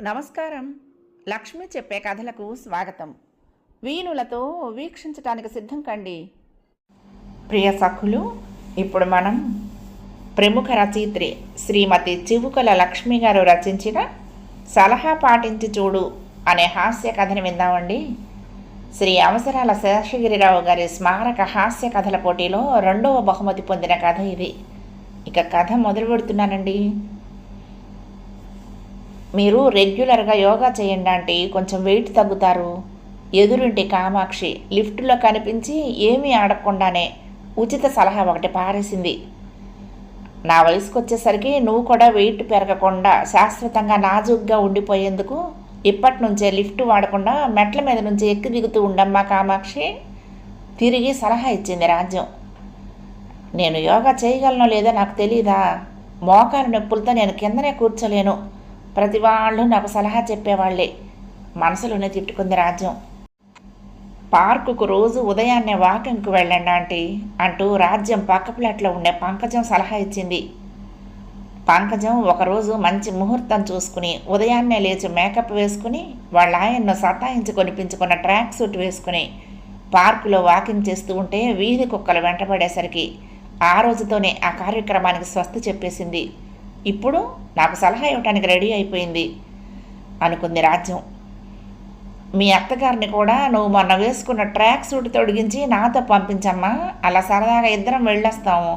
నమస్కారం. లక్ష్మి చెప్పే కథలకు స్వాగతం. వీణులతో వీక్షించటానికి సిద్ధం కండి. ప్రియ సఖులు ఇప్పుడు మనం ప్రముఖ రచయిత్రి శ్రీమతి చివుకల లక్ష్మి గారు రచించిన సలహా పాటించి చూడు అనే హాస్య కథని విందామండి. శ్రీ అవసరాల శేషగిరిరావు గారి స్మారక హాస్య కథల పోటీలో రెండవ బహుమతి పొందిన కథ ఇది. ఇక కథ మొదలు పెడుతున్నానండి మీరు రెగ్యులర్గా యోగా చేయండి అంటే కొంచెం వెయిట్ తగ్గుతారు. ఎదురింటి కామాక్షి లిఫ్ట్లో కనిపించి ఏమీ ఆడకుండానే ఉచిత సలహా ఒకటి పారేసింది. నా వయసుకు వచ్చేసరికి నువ్వు కూడా వెయిట్ పెరగకుండా శాశ్వతంగా నాజుగ్గా ఉండిపోయేందుకు ఇప్పటి నుంచే లిఫ్ట్ వాడకుండా మెట్ల మీద నుంచి ఎక్కి దిగుతూ ఉండమ్మా కామాక్షి. తిరిగి సలహా ఇచ్చింది రాజ్యం. నేను యోగా చేయగలనో లేదో నాకు తెలీదా? మోకాలు నొప్పులతో నేను కిందనే కూర్చోలేను. ప్రతి వాళ్ళు నాకు సలహా చెప్పేవాళ్ళే మనసులోనే తిట్టుకుంది రాజ్యం. పార్కుకు రోజు ఉదయాన్నే వాకింగ్కు వెళ్ళండి ఆంటీ అంటూ రాజ్యం పక్క ప్లాట్లో ఉండే పంకజం సలహా ఇచ్చింది. పంకజం ఒకరోజు మంచి ముహూర్తం చూసుకుని ఉదయాన్నే లేచి మేకప్ వేసుకుని వాళ్ళ ఆయన్ను సతాయించి కొనిపించుకున్న ట్రాక్ సూట్ వేసుకుని పార్కులో వాకింగ్ చేస్తూ ఉంటే వీధి కుక్కలు వెంటబడేసరికి ఆ రోజుతోనే ఆ కార్యక్రమానికి స్వస్తి చెప్పేసింది. ఇప్పుడు నాకు సలహా ఇవ్వటానికి రెడీ అయిపోయింది అనుకుంది రాజ్యం. మీ అత్తగారిని కూడా నువ్వు మొన్న వేసుకున్న ట్రాక్ సూట్ తొడిగించి నాతో పంపించమ్మా అలా సరదాగా ఇద్దరం వెళ్ళొస్తాము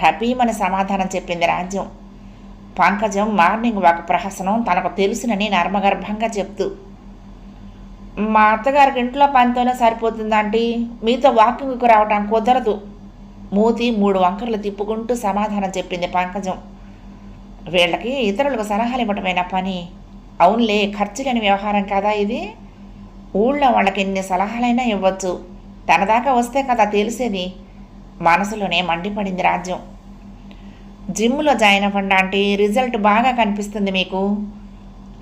టపీమని సమాధానం చెప్పింది రాజ్యం. పంకజం మార్నింగ్ వాక్ ప్రహసనం తనకు తెలుసునని నర్మగర్భంగా చెప్తూ మా అత్తగారికి ఇంట్లో పనితోనే సరిపోతుందంటే మీతో వాకింగ్కు రావటం కుదరదు. మూతి మూడు వంకర్లు తిప్పుకుంటూ సమాధానం చెప్పింది పంకజం. వీళ్ళకి ఇతరులకు సలహాలు ఇవ్వటమైన పని? అవునులే ఖర్చు లేని వ్యవహారం కదా ఇది? ఊళ్ళో వాళ్ళకి ఎన్ని సలహాలైనా ఇవ్వచ్చు. తన దాకా వస్తే కదా తెలిసేది. మనసులోనే మండిపడింది రాజ్యం. జిమ్లో జాయిన్ అవ్వండి అంటే రిజల్ట్ బాగా కనిపిస్తుంది మీకు.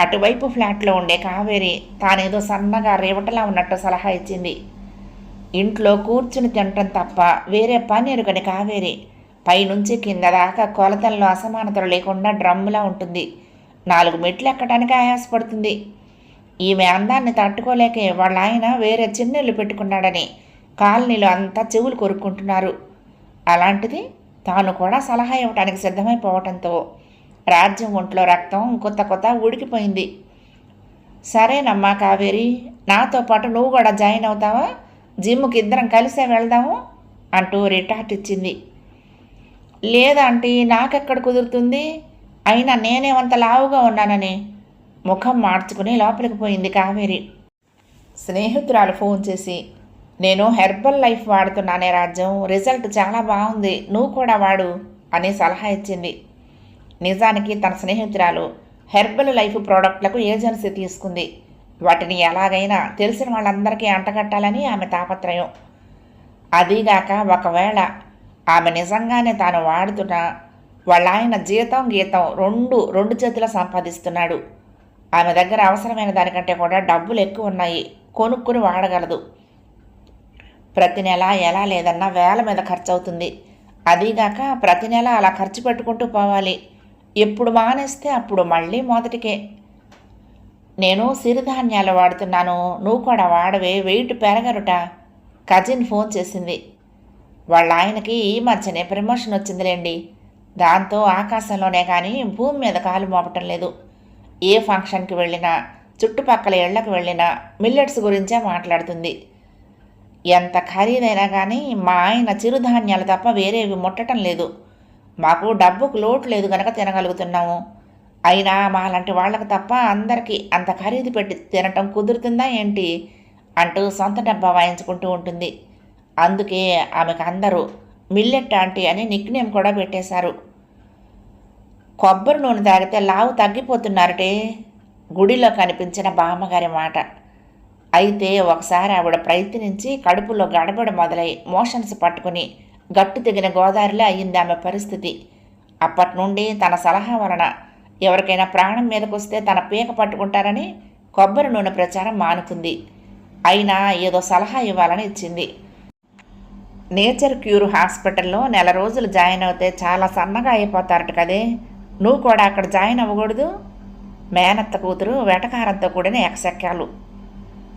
అటువైపు ఫ్లాట్లో ఉండే కావేరి తానేదో సన్నగా రేవటలా ఉన్నట్టు సలహా ఇచ్చింది. ఇంట్లో కూర్చుని తినటం తప్ప వేరే పని ఎరుగని కావేరి. పైనుంచి కింద దాకా కొలతల్లో అసమానతలు లేకుండా డ్రమ్ములా ఉంటుంది. నాలుగు మెట్లు ఎక్కడానికి ఆయాసపడుతుంది. ఈమె అందాన్ని తట్టుకోలేకే వాళ్ళ ఆయన వేరే చిన్నెళ్ళు పెట్టుకున్నాడని కాలనీలో అంతా చెవులు కొరుక్కుంటున్నారు. అలాంటిది తాను కూడా సలహా ఇవ్వడానికి సిద్ధమైపోవటంతో రాజ్యం ఒంట్లో రక్తం కొత్త కొత్త ఉడికిపోయింది. సరేనమ్మా కావేరి నాతో పాటు నువ్వు కూడా జాయిన్ అవుతావా? జిమ్కి ఇద్దరం కలిసే వెళ్దాము అంటూ రిటార్ట్ ఇచ్చింది. లేదంటే నాకెక్కడ కుదురుతుంది? అయినా నేనేమంత లావుగా ఉన్నానని. ముఖం మార్చుకుని లోపలికి పోయింది కావేరి. స్నేహితురాలు ఫోన్ చేసి నేను హెర్బల్ లైఫ్ వాడుతున్నానే రాజ్యం రిజల్ట్ చాలా బాగుంది నువ్వు కూడా వాడు అని సలహా ఇచ్చింది. నిజానికి తన స్నేహితురాలు హెర్బల్ లైఫ్ ప్రోడక్ట్లకు ఏజెన్సీ తీసుకుంది. వాటిని ఎలాగైనా తెలిసిన వాళ్ళందరికీ అంటగట్టాలని ఆమె తాపత్రయం. అదీగాక ఒకవేళ ఆమె నిజంగానే తాను వాడుతున్న వాళ్ళ ఆయన జీతం గీతం రెండు రెండు చేతుల సంపాదిస్తున్నాడు. ఆమె దగ్గర అవసరమైన దానికంటే కూడా డబ్బులు ఎక్కువ ఉన్నాయి. కొనుక్కుని వాడగలదు. ప్రతి నెల ఎలా లేదన్నా వేల మీద ఖర్చు అవుతుంది అదీగాక ప్రతి నెల అలా ఖర్చు పెట్టుకుంటూ పోవాలి. ఎప్పుడు మానేస్తే అప్పుడు మళ్ళీ మొదటికే. నేను సిరిధాన్యాలు వాడుతున్నాను. నువ్వు కూడా వాడవే. వెయిట్ పెరగరుట. కజిన్ ఫోన్ చేసింది. వాళ్ళ ఆయనకి ఈ మధ్యనే ప్రమోషన్ వచ్చిందిలేండి. దాంతో ఆకాశంలోనే కానీ భూమి మీద కాలు మోపటం లేదు. ఏ ఫంక్షన్కి వెళ్ళినా చుట్టుపక్కల ఇళ్ళకు వెళ్ళినా మిల్లెట్స్ గురించే మాట్లాడుతుంది. ఎంత ఖరీదైనా కానీ మా ఆయన చిరుధాన్యాలు తప్ప వేరేవి ముట్టడం లేదు. మాకు డబ్బుకు లోటు లేదు కనుక తినగలుగుతున్నాము. అయినా మాలాంటి వాళ్ళకు తప్ప అందరికీ అంత ఖరీదు పెట్టి తినటం కుదురుతుందా ఏంటి? అంటూ సొంత డబ్బా వాయించుకుంటూ ఉంటుంది. అందుకే ఆమెకు అందరూ మిల్లెట్ ఆంటీ అని నిక్నేమ్ కూడా పెట్టేశారు. కొబ్బరి నూనె తాగితే లావు తగ్గిపోతున్నారటే గుడిలో కనిపించిన బామ్మగారి మాట. అయితే ఒకసారి ఆవిడ ప్రయత్నించి కడుపులో గడబడ మొదలై మోషన్స్ పట్టుకుని గట్టు తెగిన గోదావరిలో అయ్యింది ఆమె పరిస్థితి. అప్పటి నుండి తన సలహా వలన ఎవరికైనా ప్రాణం మీదకొస్తే తన పీక పట్టుకుంటారని కొబ్బరి నూనె ప్రచారం మానుకుంది. అయినా ఏదో సలహా ఇవ్వాలని ఇచ్చింది. నేచర్ క్యూర్ హాస్పిటల్లో నెల రోజులు జాయిన్ అవుతే చాలా సన్నగా అయిపోతారట కదే. నువ్వు కూడా అక్కడ జాయిన్ అవ్వకూడదు. మేనత్త కూతురు వెటకారంతో కూడిన ఎకసెక్కాలు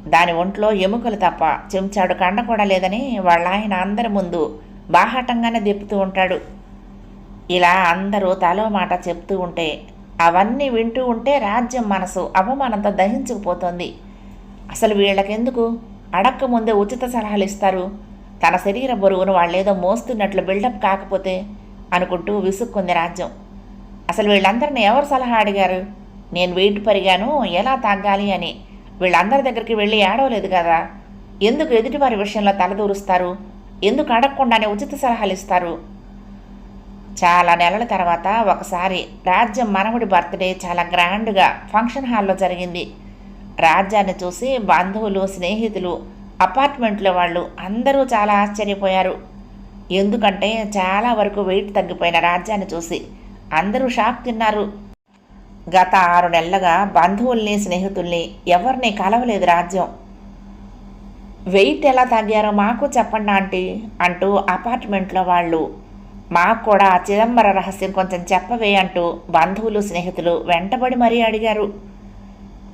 దాని ఒంట్లో ఎముకలు తప్ప చెంచాడు కండ కూడా లేదని వాళ్ళ ఆయన అందరి ముందు బాహాటంగానే దెప్పుతూ ఉంటాడు. ఇలా అందరూ తలో మాట చెప్తూ ఉంటే అవన్నీ వింటూ ఉంటే రాజ్యం మనసు అవమానంతో దహించుకుపోతుంది. అసలు వీళ్ళకెందుకు? అడక్క ముందే ఉచిత సలహాలు ఇస్తారు. తన శరీర బరువును వాళ్ళేదో మోస్తున్నట్లు బిల్డప్ కాకపోతే అనుకుంటూ విసుక్కుంది రాజ్యం. అసలు వీళ్ళందరిని ఎవరు సలహా అడిగారు? నేను వెయిట్ పరిగాను ఎలా తగ్గాలి అని. వీళ్ళందరి దగ్గరికి వెళ్ళి ఏడవలేదు కదా. ఎందుకు ఎదుటివారి విషయంలో తలదూరుస్తారు? ఎందుకు అడగకుండానే ఉచిత సలహాలు ఇస్తారు? చాలా నెలల తర్వాత ఒకసారి రాజ్యం మనవడి బర్త్డే చాలా గ్రాండ్గా ఫంక్షన్ హాల్లో జరిగింది. రాజ్యాన్ని చూసి బంధువులు స్నేహితులు అపార్ట్మెంట్లో వాళ్ళు అందరూ చాలా ఆశ్చర్యపోయారు. ఎందుకంటే చాలా వరకు వెయిట్ తగ్గిపోయిన రాజ్యాన్ని చూసి అందరూ షాక్ తిన్నారు. గత ఆరు నెలలుగా బంధువుల్ని స్నేహితుల్ని ఎవరిని కలవలేదు రాజ్యం. వెయిట్ ఎలా తగ్గారో మాకు చెప్పండి ఆంటీ అంటూ అపార్ట్మెంట్లో వాళ్ళు మాకు కూడా ఆ చిదంబర రహస్యం కొంచెం చెప్పవే అంటూ బంధువులు స్నేహితులు వెంటబడి మరీ అడిగారు.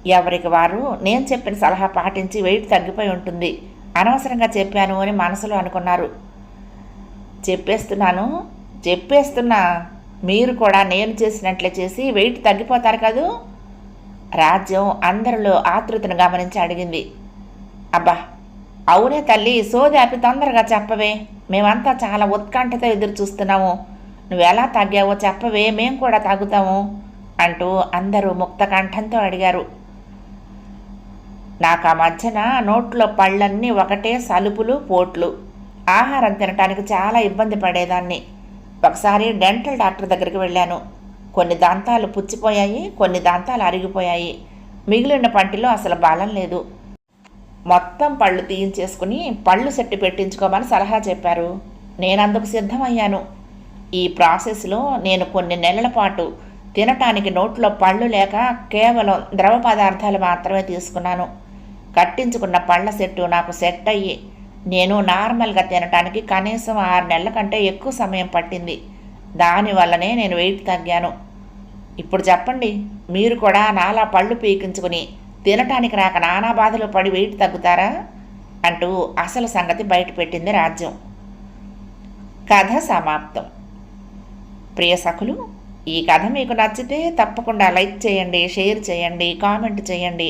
ఎవరికి వారు? నేను చెప్పిన సలహా పాటించి వెయిట్ తగ్గిపోయి ఉంటుంది. అనవసరంగా చెప్పాను అని మనసులో అనుకున్నారు. చెప్పేస్తున్నాను చెప్పేస్తున్నా. మీరు కూడా నేను చేసినట్లే చేసి వెయిట్ తగ్గిపోతారు కదూ? రాజ్యం అందరిలో ఆతృతను గమనించి అడిగింది. అబ్బా అవునే తల్లి సోది ఆపి తొందరగా చెప్పవే. మేమంతా చాలా ఉత్కంఠతో ఎదురు చూస్తున్నాము నువ్వు ఎలా తగ్గావో చెప్పవే మేము కూడా తగ్గుతాము అంటూ అందరూ ముక్త కంఠంతో అడిగారు. నాకు ఆ మధ్యన నోట్లో పళ్ళన్నీ ఒకటే సలుపులు పోట్లు. ఆహారం తినటానికి చాలా ఇబ్బంది పడేదాన్ని. ఒకసారి డెంటల్ డాక్టర్ దగ్గరికి వెళ్ళాను. కొన్ని దంతాలు పుచ్చిపోయాయి కొన్ని దంతాలు అరిగిపోయాయి. మిగిలిన పంటిలో అసలు బలం లేదు. మొత్తం పళ్ళు తీయించేసుకుని పళ్ళు సెట్టు పెట్టించుకోమని సలహా చెప్పారు. నేను అందుకు సిద్ధమయ్యాను. ఈ ప్రాసెస్లో నేను కొన్ని నెలల పాటు తినటానికి నోట్లో పళ్ళు లేక కేవలం ద్రవ పదార్థాలు మాత్రమే తీసుకున్నాను. కట్టించుకున్న పళ్ళ సెట్టు నాకు సెట్ అయ్యి నేను నార్మల్గా తినటానికి కనీసం ఆరు నెలల కంటే ఎక్కువ సమయం పట్టింది. దానివల్లనే నేను వెయిట్ తగ్గాను. ఇప్పుడు చెప్పండి మీరు కూడా నాలా పళ్ళు పీకించుకుని తినటానికి రాక నానా బాధలు పడి వెయిట్ తగ్గుతారా? అంటూ అసలు సంగతి బయటపెట్టింది రాజ్యం. కథ సమాప్తం. ప్రియ సఖులు ఈ కథ మీకు నచ్చితే తప్పకుండా లైక్ చేయండి షేర్ చేయండి కామెంట్ చేయండి.